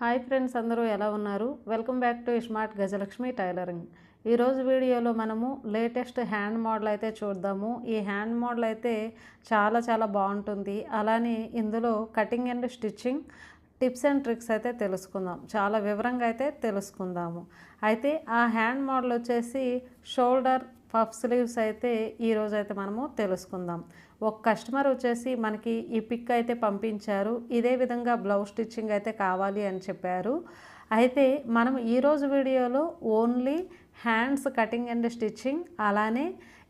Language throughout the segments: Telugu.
హాయ్ ఫ్రెండ్స్ అందరూ ఎలా ఉన్నారు? Welcome back to smart Gajalakshmi tailoring. ఈరోజు వీడియోలో మనము లేటెస్ట్ హ్యాండ్ మోడల్ అయితే చూద్దాము. ఈ హ్యాండ్ మోడల్ అయితే చాలా చాలా బాగుంటుంది. అలానే ఇందులో cutting and stitching tips and tricks అయితే తెలుసుకుందాం. చాలా వివరంగా అయితే తెలుసుకుందాము. అయితే ఆ హ్యాండ్ మోడల్ వచ్చేసి షోల్డర్ పఫ్ స్లీవ్స్ అయితే ఈరోజు అయితే మనము తెలుసుకుందాం. ఒక కస్టమర్ వచ్చేసి మనకి ఈ పిక్ అయితే పంపించారు. ఇదే విధంగా బ్లౌజ్ స్టిచ్చింగ్ అయితే కావాలి అని చెప్పారు. అయితే మనం ఈరోజు వీడియోలో only hands cutting and stitching అలానే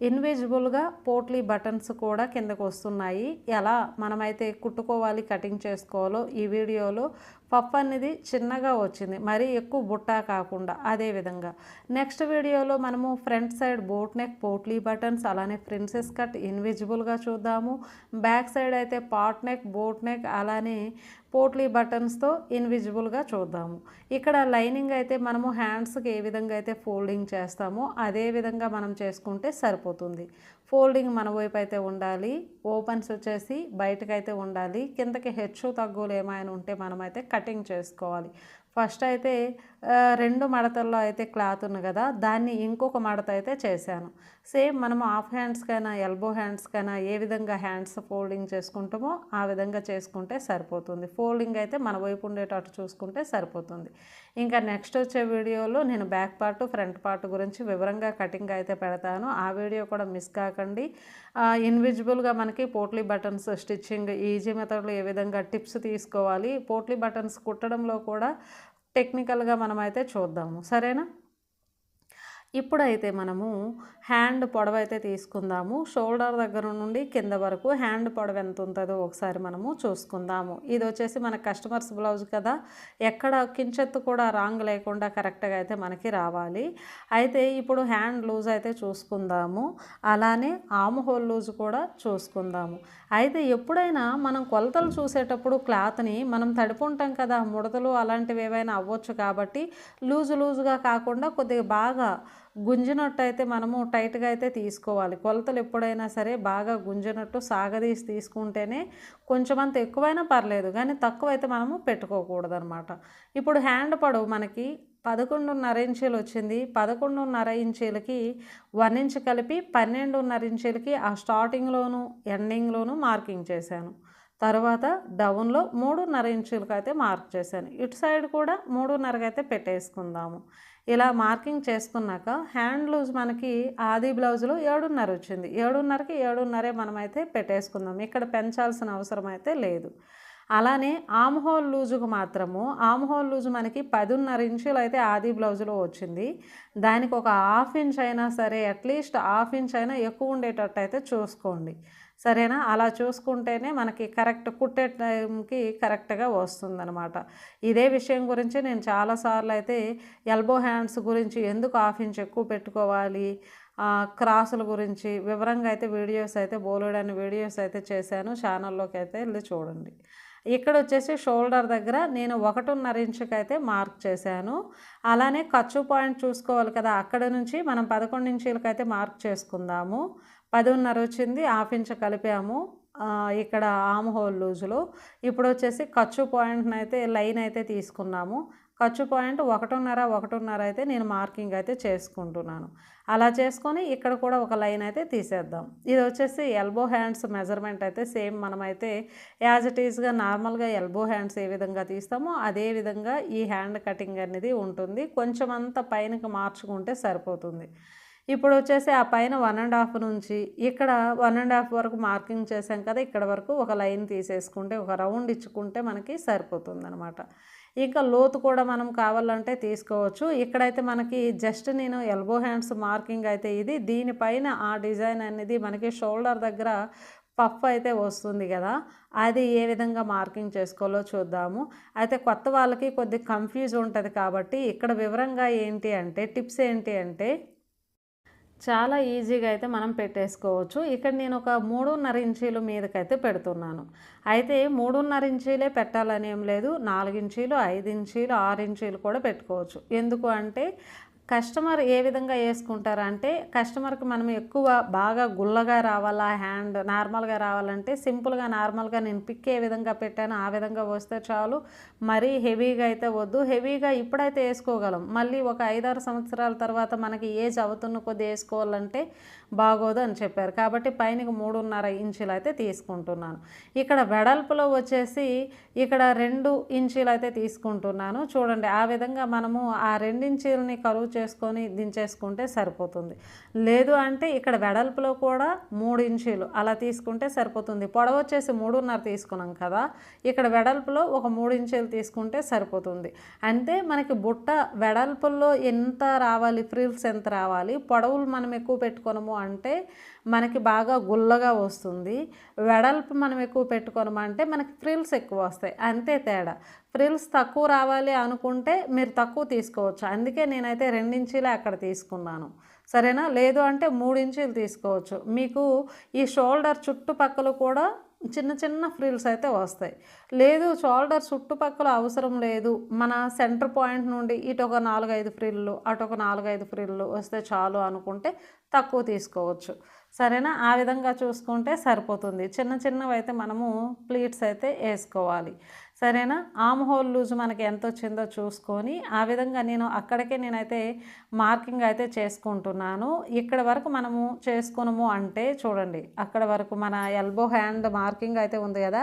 ఇన్విజిబుల్గా పోట్లీ బటన్స్ కూడా కిందకు వస్తున్నాయి. ఎలా మనమైతే కుట్టుకోవాలి కటింగ్ చేసుకోవాలో ఈ వీడియోలో పప్పు అనేది చిన్నగా వచ్చింది మరీ ఎక్కువ బుట్ట కాకుండా అదే విధంగా. నెక్స్ట్ వీడియోలో మనము front side boat neck potli buttons అలానే ప్రిన్సెస్ కట్ ఇన్విజిబుల్గా చూద్దాము. బ్యాక్ సైడ్ అయితే పాట్ నెక్ బోట్ నెక్ అలానే పోట్లీ బటన్స్తో ఇన్విజిబుల్గా చూద్దాము. ఇక్కడ లైనింగ్ అయితే మనము హ్యాండ్స్కి ఏ విధంగా అయితే ఫోల్డింగ్ చేస్తామో అదే విధంగా మనం చేసుకుంటే సరిపోతుంది. ఫోల్డింగ్ మన వైపు అయితే ఉండాలి ఓపెన్స్ వచ్చేసి బయటకైతే ఉండాలి కిందకి హెచ్చు తగ్గులు ఏమైనా ఉంటే మనమైతే కటింగ్ చేసుకోవాలి. ఫస్ట్ అయితే రెండు మడతల్లో అయితే క్లాత్ ఉంది కదా దాన్ని ఇంకొక మడత అయితే చేశాను. సేమ్ మనం హాఫ్ హ్యాండ్స్కైనా ఎల్బో హ్యాండ్స్కైనా ఏ విధంగా హ్యాండ్స్ ఫోల్డింగ్ చేసుకుంటామో ఆ విధంగా చేసుకుంటే సరిపోతుంది. ఫోల్డింగ్ అయితే మన వైపు ఉండేటట్టు చూసుకుంటే సరిపోతుంది. ఇంకా నెక్స్ట్ వచ్చే వీడియోలో నేను బ్యాక్ పార్ట్ ఫ్రంట్ పార్ట్ గురించి వివరంగా కటింగ్ అయితే పెడతాను. ఆ వీడియో కూడా మిస్ కాకండి. ఇన్విజిబుల్గా మనకి పోట్లీ బటన్స్ స్టిచ్చింగ్ ఈజీ మెథడ్లో ఏ విధంగా టిప్స్ తీసుకోవాలి పోట్లీ బటన్స్ కుట్టడంలో కూడా టెక్నికల్గా మనమైతే చూద్దాము. సరేనా? ఇప్పుడైతే మనము హ్యాండ్ పొడవ అయితే తీసుకుందాము. షోల్డర్ దగ్గర నుండి కింద వరకు హ్యాండ్ పొడవ ఎంత ఉంటుందో ఒకసారి మనము చూసుకుందాము. ఇది వచ్చేసి మన కస్టమర్స్ బ్లౌజ్ కదా. ఎక్కడ కించెత్తు కూడా రాంగ్ లేకుండా కరెక్ట్గా అయితే మనకి రావాలి. అయితే ఇప్పుడు హ్యాండ్ లూజ్ అయితే చూసుకుందాము. అలానే ఆమ్ హోల్ లూజ్ కూడా చూసుకుందాము. అయితే ఎప్పుడైనా మనం కొలతలు చూసేటప్పుడు క్లాత్ని మనం తడుపుంటాం కదా ముడతలు అలాంటివి ఏవైనా అవ్వచ్చు కాబట్టి లూజు లూజుగా కాకుండా కొద్దిగా బాగా గుంజినట్టు అయితే మనము టైట్గా అయితే తీసుకోవాలి. కొలతలు ఎప్పుడైనా సరే బాగా గుంజినట్టు సాగదీసి తీసుకుంటేనే కొంచెం అంత ఎక్కువైనా పర్లేదు కానీ తక్కువ అయితే మనము పెట్టుకోకూడదు అనమాట ఇప్పుడు హ్యాండ్ పడవు మనకి. పదకొండున్నర ఇంచీలు వచ్చింది. పదకొండున్నర ఇంచీలకి వన్ ఇంచ్ కలిపి పన్నెండున్నర ఇంచీలకి ఆ స్టార్టింగ్లోను ఎండింగ్లోను మార్కింగ్ చేశాను. తర్వాత డౌన్లో మూడున్నర ఇంచులకు అయితే మార్క్ చేశాను. ఇటు సైడ్ కూడా మూడున్నరకైతే అయితే పెట్టేసుకుందాము. ఇలా మార్కింగ్ చేసుకున్నాక హ్యాండ్ లూజ్ మనకి ఆది బ్లౌజ్లో ఏడున్నర వచ్చింది. ఏడున్నరకి ఏడున్నరే మనమైతే పెట్టేసుకుందాం. ఇక్కడ పెంచాల్సిన అవసరం అయితే లేదు. అలానే ఆమ్ హోల్ లూజుకు మాత్రము ఆమ్ హోల్ లూజు మనకి పదిన్నర ఇంచులు అయితే ఆది బ్లౌజ్లో వచ్చింది. దానికి ఒక హాఫ్ ఇంచ్ అయినా సరే అట్లీస్ట్ హాఫ్ ఇంచ్ అయినా ఎక్కువ ఉండేటట్టు అయితే చూసుకోండి. సరేనా? అలా చూసుకుంటేనే మనకి కరెక్ట్ కుట్టే టైంకి కరెక్ట్గా వస్తుందన్నమాట. ఇదే విషయం గురించి నేను చాలాసార్లు అయితే ఎల్బో హ్యాండ్స్ గురించి ఎందుకు హాఫ్ ఇంచ్ ఎక్కువ పెట్టుకోవాలి క్రాసుల గురించి వివరంగా అయితే వీడియోస్ అయితే బోలెడని వీడియోస్ అయితే చేశాను. ఛానల్లోకి అయితే వెళ్ళి చూడండి. ఇక్కడ వచ్చేసి షోల్డర్ దగ్గర నేను ఒకటిన్నర ఇంచుకి అయితే మార్క్ చేశాను. అలానే ఖర్చు పాయింట్ చూసుకోవాలి కదా అక్కడ నుంచి మనం పదకొండు ఇంచీలకైతే మార్క్ చేసుకుందాము. పదిన్నర వచ్చింది హాఫ్ ఇంచ్ కలిపాము ఇక్కడ ఆమ్ హోల్ లూజులో. ఇప్పుడు వచ్చేసి ఖర్చు పాయింట్ని అయితే లైన్ అయితే తీసుకున్నాము. ఖర్చు పాయింట్ ఒకటిన్నర ఒకటిన్నర అయితే నేను మార్కింగ్ అయితే చేసుకుంటున్నాను. అలా చేసుకొని ఇక్కడ కూడా ఒక లైన్ అయితే తీసేద్దాం. ఇది వచ్చేసి ఎల్బో హ్యాండ్స్ మెజర్మెంట్ అయితే సేమ్ మనమైతే యాజ్ ఇట్ ఈజ్గా నార్మల్గా ఎల్బో హ్యాండ్స్ ఏ విధంగా తీస్తామో అదే విధంగా ఈ హ్యాండ్ కటింగ్ అనేది ఉంటుంది. కొంచెం అంత పైనకి మార్చుకుంటే సరిపోతుంది. ఇప్పుడు వచ్చేసి ఆ పైన వన్ అండ్ హాఫ్ నుంచి ఇక్కడ వన్ అండ్ హాఫ్ వరకు మార్కింగ్ చేసాం కదా ఇక్కడ వరకు ఒక లైన్ తీసేసుకుంటే ఒక రౌండ్ ఇచ్చుకుంటే మనకి సరిపోతుంది ఇంకా లోతు కూడా మనం కావాలంటే తీసుకోవచ్చు. ఇక్కడైతే మనకి జస్ట్ నేను ఎల్బో హ్యాండ్స్ మార్కింగ్ అయితే ఇది. దీనిపైన ఆ డిజైన్ అనేది మనకి షోల్డర్ దగ్గర పఫ్ అయితే వస్తుంది కదా అది ఏ విధంగా మార్కింగ్ చేసుకోవాలో చూద్దాము. అయితే కొత్త వాళ్ళకి కొద్ది కన్ఫ్యూజ్ ఉంటుంది కాబట్టి ఇక్కడ వివరంగా ఏంటి అంటే టిప్స్ ఏంటి అంటే చాలా ఈజీగా అయితే మనం పెట్టేసుకోవచ్చు. ఇక్కడ నేను ఒక మూడున్నర ఇంచీలు మీదకైతే పెడుతున్నాను. అయితే మూడున్నర ఇంచీలే పెట్టాలని ఏం లేదు. నాలుగు ఇంచీలు ఐదు ఇంచీలు ఆరు ఇంచీలు కూడా పెట్టుకోవచ్చు. ఎందుకు అంటే కస్టమర్ ఏ విధంగా వేసుకుంటారు అంటే కస్టమర్కి మనం ఎక్కువ బాగా గుల్లగా రావాలా హ్యాండ్ నార్మల్గా రావాలంటే సింపుల్గా నార్మల్గా నేను పిక్ ఏ విధంగా పెట్టాను ఆ విధంగా వస్తే చాలు. మరీ హెవీగా అయితే వద్దు. హెవీగా ఇప్పుడైతే వేసుకోగలం. మళ్ళీ ఒక ఐదారు సంవత్సరాల తర్వాత మనకి ఏజ్ అవుతున్న కొద్ది వేసుకోవాలంటే బాగోదు అని చెప్పారు. కాబట్టి పైనకి మూడున్నర ఇంచులు అయితే తీసుకుంటున్నాను. ఇక్కడ వెడల్పులో వచ్చేసి ఇక్కడ రెండు ఇంచులు అయితే తీసుకుంటున్నాను. చూడండి ఆ విధంగా మనము ఆ రెండించీలని కరువు చేసుకొని దించేసుకుంటే సరిపోతుంది. లేదు అంటే ఇక్కడ వెడల్పులో కూడా మూడు ఇంచీలు అలా తీసుకుంటే సరిపోతుంది. పొడవ వచ్చేసి మూడున్నర తీసుకున్నాం కదా ఇక్కడ వెడల్పులో ఒక మూడు ఇంచీలు తీసుకుంటే సరిపోతుంది. అంటే మనకి బుట్ట వెడల్పుల్లో ఎంత రావాలి ఫ్రిల్స్ ఎంత రావాలి పొడవులు మనం ఎక్కువ పెట్టుకోనము అంటే మనకి బాగా గుల్లగా వస్తుంది. వెడల్పు మనం ఎక్కువ పెట్టుకోనమంటే మనకి ఫ్రిల్స్ ఎక్కువ వస్తాయి. అంతే తేడా. ఫ్రిల్స్ తక్కువ రావాలి అనుకుంటే మీరు తక్కువ తీసుకోవచ్చు. అందుకే నేనైతే రెండించీలే అక్కడ తీసుకున్నాను. సరేనా? లేదు అంటే మూడు ఇంచీలు తీసుకోవచ్చు. మీకు ఈ షోల్డర్ చుట్టుపక్కల కూడా చిన్న చిన్న ఫ్రిల్స్ అయితే వస్తాయి. లేదు షోల్డర్ చుట్టుపక్కల అవసరం లేదు. మన సెంటర్ పాయింట్ నుండి ఇటు ఒక నాలుగైదు ఫ్రిల్లు అటు ఒక నాలుగైదు ఫ్రిల్లు వస్తే చాలు అనుకుంటే తక్కువ తీసుకోవచ్చు. సరేనా? ఆ విధంగా చూసుకుంటే సరిపోతుంది. చిన్న చిన్నవి అయితే మనము ప్లీట్స్ అయితే వేసుకోవాలి. సరేనా? ఆమ్ హోల్ లూజ్ మనకి ఎంత వచ్చిందో చూసుకొని ఆ విధంగా నేను అక్కడికే నేనైతే మార్కింగ్ అయితే చేసుకుంటున్నాను. ఇక్కడ వరకు మనము చేసుకున్నాము అంటే చూడండి అక్కడ వరకు మన ఎల్బో హ్యాండ్ మార్కింగ్ అయితే ఉంది కదా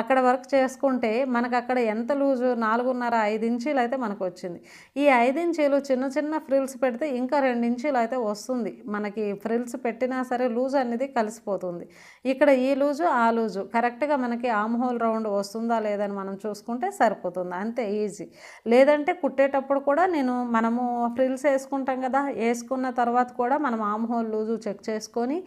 అక్కడ వరకు చేసుకుంటే మనకు అక్కడ ఎంత లూజు? నాలుగున్నర ఐదు ఇంచీలు అయితే మనకు వచ్చింది. ఈ ఐదు ఇంచీలు చిన్న చిన్న ఫ్రిల్స్ పెడితే ఇంకా రెండు ఇంచీలు అయితే వస్తుంది. మనకి ఫ్రిల్స్ పెట్టినా సరే లూజ్ అనేది కలిసిపోతుంది. ఇక్కడ ఈ లూజు ఆ లూజు. కరెక్ట్గా మనకి ఆమ్ హోల్ రౌండ్ వస్తుందా లేదని మనం చూసుకుంటే సరిపోతుంది. అంతే ఈజీ. లేదంటే కుట్టేటప్పుడు కూడా నేను మనము ఫ్రిల్స్ వేసుకుంటాం కదా వేసుకున్న తర్వాత కూడా మనం ఆమ్ హోల్ లూజు చెక్ చేసుకొని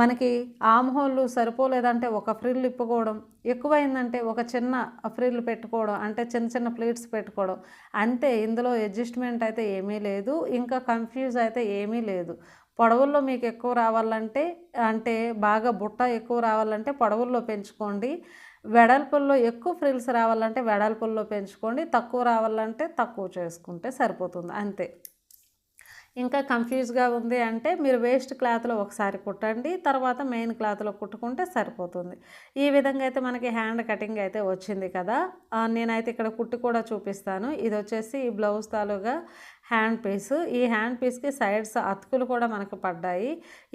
మనకి ఆమ్ హోల్ సరిపోలేదంటే ఒక ఫ్రిల్ ఇప్పుకోవడం ఎక్కువైందంటే ఒక చిన్న ఫ్రిల్ పెట్టుకోవడం అంటే చిన్న చిన్న ప్లేట్స్ పెట్టుకోవడం అంతే. ఇందులో అడ్జస్ట్మెంట్ అయితే ఏమీ లేదు ఇంకా కన్ఫ్యూజ్ అయితే ఏమీ లేదు. పొడవుల్లో మీకు ఎక్కువ రావాలంటే అంటే బాగా బుట్ట ఎక్కువ రావాలంటే పొడవుల్లో పెంచుకోండి. వెడల్పుల్లో ఎక్కువ ఫ్రిల్స్ రావాలంటే వెడల్పుల్లో పెంచుకోండి తక్కువ రావాలంటే తక్కువ చేసుకుంటే సరిపోతుంది అంతే. ఇంకా కన్ఫ్యూజ్గా ఉంది అంటే మీరు వేస్ట్ క్లాత్లో ఒకసారి కుట్టండి తర్వాత మెయిన్ క్లాత్లో కుట్టుకుంటే సరిపోతుంది. ఈ విధంగా అయితే మనకి హ్యాండ్ కటింగ్ అయితే వచ్చింది కదా. నేనైతే ఇక్కడ కుట్టి కూడా చూపిస్తాను. ఇది వచ్చేసి ఈ బ్లౌజ్ తాలూగా హ్యాండ్ పీస్. ఈ హ్యాండ్ పీస్కి సైడ్స్ అతుకులు కూడా మనకు పడ్డాయి.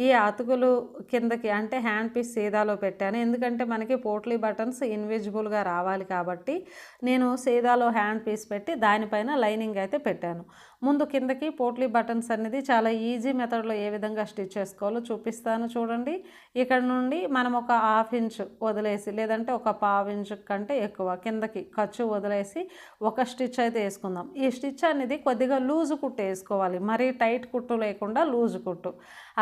ఈ అతుకులు కిందకి అంటే హ్యాండ్ పీస్ సీదాలో పెట్టాను. ఎందుకంటే మనకి పోట్లీ బటన్స్ ఇన్విజిబుల్గా రావాలి కాబట్టి నేను సీదాలో హ్యాండ్ పీస్ పెట్టి దానిపైన లైనింగ్ అయితే పెట్టాను. ముందు కిందకి పోట్లీ బటన్స్ అనేది చాలా ఈజీ మెథడ్లో ఏ విధంగా స్టిచ్ చేసుకోవాలో చూపిస్తాను చూడండి. ఇక్కడ నుండి మనం ఒక హాఫ్ ఇంచ్ వదిలేసి లేదంటే ఒక పావు ఇంచ్ కంటే ఎక్కువ కిందకి ఖర్చు వదిలేసి ఒక స్టిచ్ అయితే వేసుకుందాం. ఈ స్టిచ్ అనేది కొద్దిగా లూజ్ కుట్టు వేసుకోవాలి. మరీ టైట్ కుట్టు లేకుండా లూజ్ కుట్టు.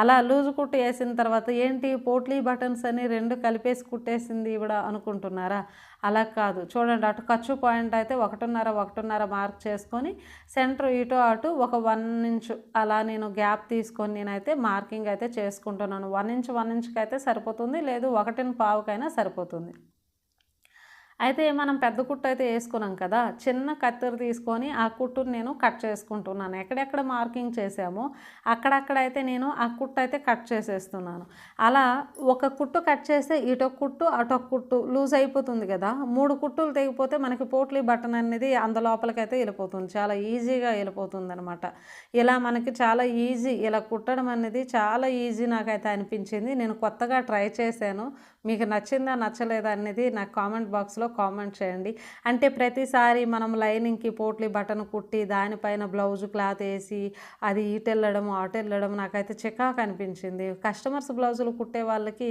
అలా లూజ్ కుట్టు వేసిన తర్వాత ఏంటి? పోట్లీ బటన్స్ అని రెండు కలిపేసి కుట్టేసింది ఇవిడ అనుకుంటున్నారా? అలా కాదు. చూడండి అటు ఖర్చు పాయింట్ అయితే ఒకటిన్నర ఒకటిన్నర మార్క్ చేసుకొని సెంటర్ ఇటు అటు ఒక వన్ ఇంచ్ అలా నేను గ్యాప్ తీసుకొని నేనైతే మార్కింగ్ అయితే చేసుకుంటున్నాను. వన్ ఇంచ్ వన్ ఇంచ్కి అయితే సరిపోతుంది లేదు ఒకటిని పావుకైనా సరిపోతుంది. అయితే మనం పెద్ద కుట్టు అయితే వేసుకున్నాం కదా చిన్న కత్తెర తీసుకొని ఆ కుట్టుని నేను కట్ చేసుకుంటున్నాను. ఎక్కడెక్కడ మార్కింగ్ చేసామో అక్కడక్కడైతే నేను ఆ కుట్టు అయితే కట్ చేసేస్తున్నాను. అలా ఒక కుట్టు కట్ చేస్తే ఇటొక కుట్టు అటొక కుట్టు లూజ్ అయిపోతుంది కదా. మూడు కుట్టులు తెగిపోతే మనకి పోట్లీ బటన్ అనేది అంద లోపలికైతే వెళ్ళిపోతుంది. చాలా ఈజీగా వెళ్ళిపోతుంది అనమాట ఇలా మనకి చాలా ఈజీ ఇలా కుట్టడం అనేది చాలా ఈజీ నాకైతే అనిపించింది. నేను కొత్తగా ట్రై చేశాను. మీకు నచ్చిందా నచ్చలేదా అనేది నాకు కామెంట్ బాక్స్లో కామెంట్ చేయండి. అంటే ప్రతిసారి మనం లైనింగ్కి పోట్లీ బటన్ కుట్టి దానిపైన బ్లౌజ్ క్లాత్ వేసి అది ఇటెళ్ళడం వెళ్ళడం అటు వెళ్ళడం నాకైతే చికాకు అనిపించింది. కస్టమర్స్ బ్లౌజులు కుట్టే వాళ్ళకి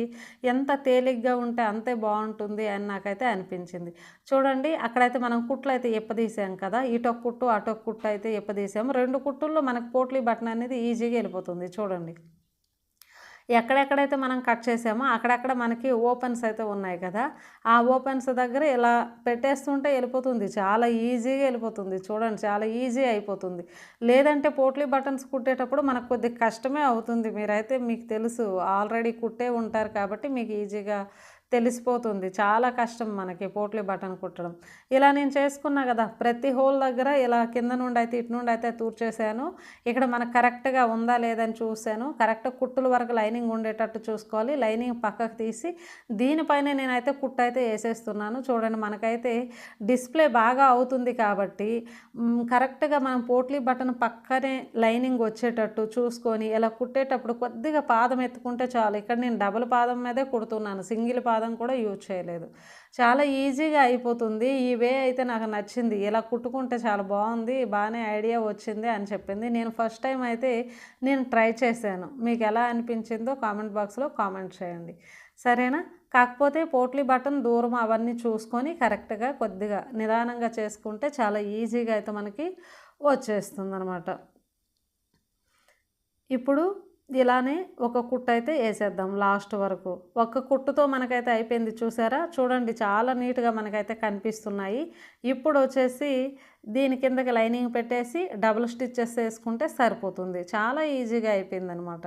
ఎంత తేలిగ్గా ఉంటే అంతే బాగుంటుంది అని నాకైతే అనిపించింది. చూడండి అక్కడైతే మనం కుట్లు అయితే ఎప్పదీసాం కదా ఇటొక కుట్టు అటొక కుట్టు అయితే ఎప్పదీసాము రెండు కుట్టుల్లో మనకు పోట్లీ బటన్ అనేది ఈజీగా వెళ్ళిపోతుంది. చూడండి. ఎక్కడెక్కడైతే మనం కట్ చేసామో అక్కడక్కడ మనకి ఓపెన్స్ అయితే ఉన్నాయి కదా ఆ ఓపెన్స్ దగ్గర ఇలా పెట్టేస్తుంటే వెళ్ళిపోతుంది. చాలా ఈజీగా వెళ్ళిపోతుంది. చూడండి చాలా ఈజీ అయిపోతుంది. లేదంటే పోట్లీ బటన్స్ కుట్టేటప్పుడు మనకు కొద్ది కష్టమే అవుతుంది. మీరైతే మీకు తెలుసు ఆల్రెడీ కుట్టే ఉంటారు కాబట్టి మీకు ఈజీగా తెలిసిపోతుంది. చాలా కష్టం మనకి పోట్లీ బటన్ కుట్టడం. ఇలా నేను చేసుకున్నా కదా ప్రతి హోల్ దగ్గర ఇలా కింద నుండి అయితే ఇటు నుండి అయితే తూర్చేసాను. ఇక్కడ మనకు కరెక్ట్గా ఉందా లేదని చూశాను. కరెక్ట్ కుట్టుల వరకు లైనింగ్ ఉండేటట్టు చూసుకోవాలి. లైనింగ్ పక్కకు తీసి దీనిపైన నేనైతే కుట్టు అయితే వేసేస్తున్నాను. చూడండి మనకైతే డిస్ప్లే బాగా అవుతుంది కాబట్టి కరెక్ట్గా మనం పోట్లీ బటన్ పక్కనే లైనింగ్ వచ్చేటట్టు చూసుకొని ఇలా కుట్టేటప్పుడు కొద్దిగా పాదం ఎత్తుకుంటే చాలు. ఇక్కడ నేను డబుల్ పాదం మీదే కుడుతున్నాను. సింగిల్ పాదం కూడా యూజ్ చేయలేదు. చాలా ఈజీగా అయిపోతుంది. ఈ వే అయితే నాకు నచ్చింది. ఇలా కుట్టుకుంటే చాలా బాగుంది బాగానే ఐడియా వచ్చింది అని చెప్పింది. నేను ఫస్ట్ టైం అయితే నేను ట్రై చేశాను. మీకు ఎలా అనిపించిందో కామెంట్ బాక్స్లో కామెంట్ చేయండి. సరేనా? కాకపోతే పోట్లీ బటన్ దూరం అవన్నీ చూసుకొని కరెక్ట్గా కొద్దిగా నిదానంగా చేసుకుంటే చాలా ఈజీగా అయితే మనకి వచ్చేస్తుంది అనమాట ఇప్పుడు ఇలానే ఒక కుట్టు అయితే వేసేద్దాం లాస్ట్ వరకు. ఒక కుట్టుతో మనకైతే అయిపోయింది చూసారా? చూడండి చాలా నీట్గా మనకైతే కనిపిస్తున్నాయి. ఇప్పుడు వచ్చేసి దీని కిందకి లైనింగ్ పెట్టేసి డబుల్ స్టిచ్చెస్ వేసుకుంటే సరిపోతుంది. చాలా ఈజీగా అయిపోయింది అనమాట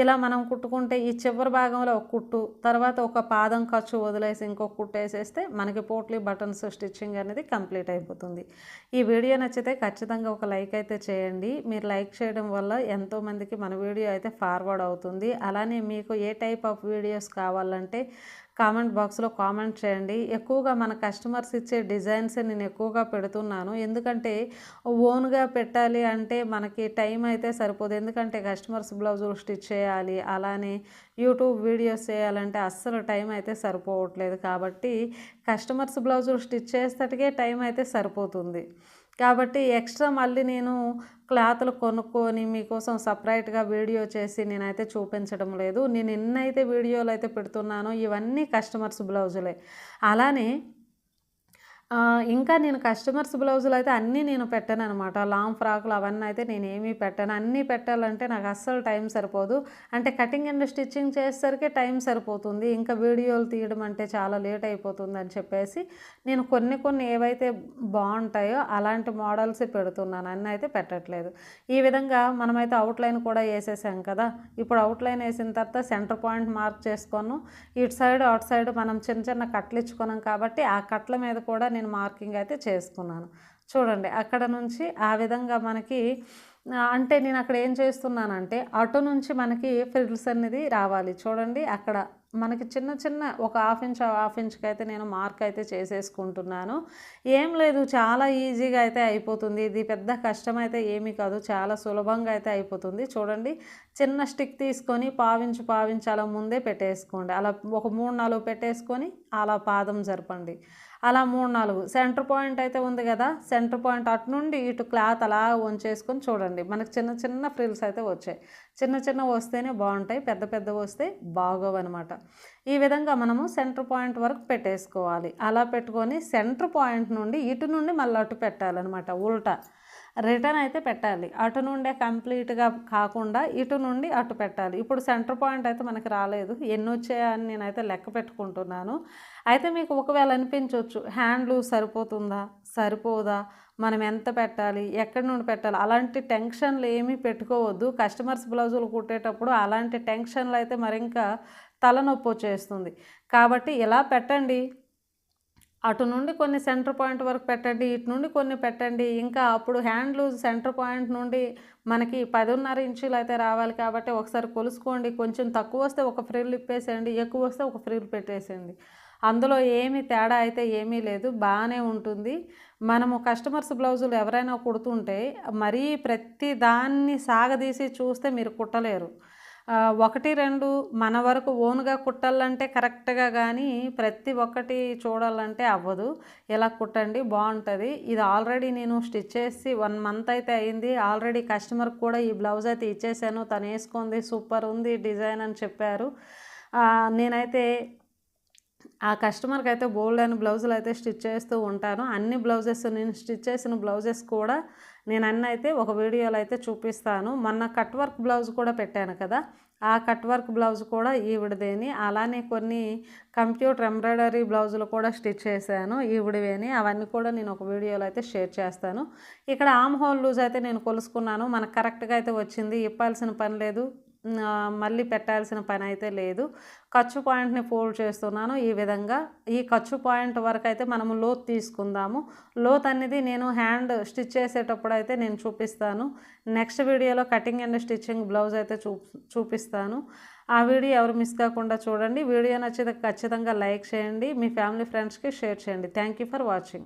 ఇలా మనం కుట్టుకుంటే ఈ చివరి భాగంలో ఒక కుట్టు తర్వాత ఒక పాదం ఖర్చు వదిలేసి ఇంకొక కుట్టు వేసేస్తే మనకి పోట్లీ బటన్స్ స్టిచ్చింగ్ అనేది కంప్లీట్ అయిపోతుంది. ఈ వీడియో నచ్చితే ఖచ్చితంగా ఒక లైక్ అయితే చేయండి. మీరు లైక్ చేయడం వల్ల ఎంతోమందికి మన వీడియో అయితే ఫార్వర్డ్ అవుతుంది. అలానే మీకు ఏ టైప్ ఆఫ్ వీడియోస్ కావాలంటే కామెంట్ బాక్స్లో కామెంట్ చేయండి. ఎక్కువగా మన కస్టమర్స్ ఇచ్చే డిజైన్స్ నేను ఎక్కువగా పెడుతున్నాను. ఎందుకంటే ఓన్గా పెట్టాలి అంటే మనకి టైం అయితే సరిపోదు. ఎందుకంటే కస్టమర్స్ బ్లౌజులు స్టిచ్ చేయాలి అలానే యూట్యూబ్ వీడియోస్ చేయాలంటే అస్సలు టైం అయితే సరిపోవట్లేదు. కాబట్టి కస్టమర్స్ బ్లౌజులు స్టిచ్ చేసేటట్టుకే టైం అయితే సరిపోతుంది. కాబట్టి ఎక్స్ట్రా మళ్ళీ నేను క్లాత్లు కొనుక్కొని మీకోసం సపరేట్గా వీడియో చేసి నేనైతే చూపించడం లేదు. నేను ఎన్నైతే వీడియోలు అయితే పెడుతున్నానో ఇవన్నీ కస్టమర్స్ బ్లౌజులే. అలానే ఇంకా నేను కస్టమర్స్ బ్లౌజులు అయితే అన్నీ నేను పెట్టాను అనమాట లాంగ్ ఫ్రాక్లు అవన్నీ అయితే నేను ఏమీ పెట్టాను. అన్నీ పెట్టాలంటే నాకు అస్సలు టైం సరిపోదు. అంటే కటింగ్ అండ్ స్టిచ్చింగ్ చేసేసరికి టైం సరిపోతుంది. ఇంకా వీడియోలు తీయడం అంటే చాలా లేట్ అయిపోతుంది అని చెప్పేసి నేను కొన్ని కొన్ని ఏవైతే బాగుంటాయో అలాంటి మోడల్స్ పెడుతున్నాను. అన్నీ అయితే పెట్టట్లేదు. ఈ విధంగా మనమైతే అవుట్లైన్ కూడా వేసేసాం కదా. ఇప్పుడు అవుట్లైన్ వేసిన తర్వాత సెంటర్ పాయింట్ మార్క్ చేసుకొను ఇటు సైడ్ అవుట్ సైడ్ మనం చిన్న చిన్న కట్లు ఇచ్చుకున్నాం కాబట్టి ఆ కట్ల మీద కూడా నేను మార్కింగ్ అయితే చేసుకున్నాను. చూడండి అక్కడ నుంచి ఆ విధంగా మనకి అంటే నేను అక్కడ ఏం చేస్తున్నానంటే అటు నుంచి మనకి ఫ్రిల్స్ అనేది రావాలి. చూడండి అక్కడ మనకి చిన్న చిన్న ఒక హాఫ్ ఇంచ్ హాఫ్ ఇంచ్కి అయితే నేను మార్క్ అయితే చేసేసుకుంటున్నాను. ఏం లేదు చాలా ఈజీగా అయితే అయిపోతుంది. ఇది పెద్ద కష్టం అయితే ఏమీ కాదు చాలా సులభంగా అయితే అయిపోతుంది. చూడండి చిన్న స్టిక్ తీసుకొని పావించు పావించి అలా ముందే పెట్టేసుకోండి. అలా ఒక మూడు నాలుగు పెట్టేసుకొని అలా పాదం జరపండి. అలా మూడు నాలుగు. సెంటర్ పాయింట్ అయితే ఉంది కదా సెంటర్ పాయింట్ అటు నుండి ఇటు క్లాత్ అలా వంచేసుకొని చూడండి. మనకు చిన్న చిన్న ఫ్రిల్స్ అయితే వచ్చాయి. చిన్న చిన్న వస్తేనే బాగుంటాయి పెద్ద పెద్ద వస్తే బాగోవు అనమాట ఈ విధంగా మనము సెంటర్ పాయింట్ వరకు పెట్టేసుకోవాలి. అలా పెట్టుకొని సెంటర్ పాయింట్ నుండి ఇటు నుండి మళ్ళీ అటు పెట్టాలన్నమాట. ఉల్టా. రిటర్న్ అయితే పెట్టాలి. అటు నుండే కంప్లీట్గా కాకుండా ఇటు నుండి అటు పెట్టాలి. ఇప్పుడు సెంటర్ పాయింట్ అయితే మనకి రాలేదు. ఎన్ని వచ్చాయని నేనైతే లెక్క పెట్టుకుంటున్నాను. అయితే మీకు ఒకవేళ అనిపించవచ్చు హ్యాండ్లు సరిపోతుందా సరిపోదా మనం ఎంత పెట్టాలి ఎక్కడి నుండి పెట్టాలి అలాంటి టెన్షన్లు ఏమీ పెట్టుకోవద్దు. కస్టమర్స్ బ్లౌజులు కుట్టేటప్పుడు అలాంటి టెన్షన్లు అయితే మరింకా తలనొప్పి వచ్చేస్తుంది. కాబట్టి ఇలా పెట్టండి. అటు నుండి కొన్ని సెంటర్ పాయింట్ వరకు పెట్టండి ఇటు నుండి కొన్ని పెట్టండి. ఇంకా అప్పుడు హ్యాండ్ లూజ్ సెంటర్ పాయింట్ నుండి మనకి పదిన్నర ఇంచులు అయితే రావాలి కాబట్టి ఒకసారి కొలుసుకోండి. కొంచెం తక్కువ వస్తే ఒక ఫ్రిల్ ఇప్పేసేయండి ఎక్కువ వస్తే ఒక ఫ్రిల్ పెట్టేసేయండి. అందులో ఏమి తేడా అయితే ఏమీ లేదు బాగానే ఉంటుంది. మనము కస్టమర్స్ బ్లౌజులు ఎవరైనా కుడుతుంటే మరీ ప్రతి దాన్ని సాగదీసి చూస్తే మీరు కుట్టలేరు. ఒకటి రెండు మన వరకు ఓన్గా కుట్టాలంటే కరెక్ట్గా కానీ ప్రతి ఒక్కటి చూడాలంటే అవ్వదు. ఇలా కుట్టండి బాగుంటుంది ఇది ఆల్రెడీ నేను స్టిచ్ చేసి వన్ మంత్ అయితే అయింది. ఆల్రెడీ కస్టమర్కి కూడా ఈ బ్లౌజ్ అయితే ఇచ్చేసాను. తను వేసుకుంది సూపర్ ఉంది డిజైన్ అని చెప్పారు. నేనైతే ఆ కస్టమర్కి అయితే బోల్డ్ అని బ్లౌజులు అయితే స్టిచ్ చేస్తూ ఉంటాను. అన్ని బ్లౌజెస్ నేను స్టిచ్ చేసిన బ్లౌజెస్ కూడా నేను అన్నీ అయితే ఒక వీడియోలో అయితే చూపిస్తాను. మొన్న కట్ వర్క్ బ్లౌజ్ కూడా పెట్టాను కదా ఆ కట్ వర్క్ బ్లౌజ్ కూడా ఈవిడదేని. అలానే కొన్ని కంప్యూటర్ ఎంబ్రాయిడరీ బ్లౌజులు కూడా స్టిచ్ చేశాను ఈవిడవేని. అవన్నీ కూడా నేను ఒక వీడియోలో అయితే షేర్ చేస్తాను. ఇక్కడ ఆమ్ హోల్ లూజ్ అయితే నేను కొలుసుకున్నాను. మనకు కరెక్ట్గా అయితే వచ్చింది. ఇప్పాల్సిన పని లేదు. మళ్ళీ పెట్టాల్సిన పని అయితే లేదు. ఖర్చు పాయింట్ని ఫోల్డ్ చేస్తున్నాను. ఈ విధంగా ఈ ఖర్చు పాయింట్ వరకు అయితే మనము లోత్ తీసుకుందాము. లోత్ అనేది నేను హ్యాండ్ స్టిచ్ చేసేటప్పుడు అయితే నేను చూపిస్తాను. నెక్స్ట్ వీడియోలో కటింగ్ అండ్ స్టిచ్చింగ్ బ్లౌజ్ అయితే చూ చూపిస్తాను. ఆ వీడియో ఎవరు మిస్ కాకుండా చూడండి. వీడియో నచ్చితే ఖచ్చితంగా లైక్ చేయండి. మీ ఫ్యామిలీ ఫ్రెండ్స్కి షేర్ చేయండి. Thank you for watching.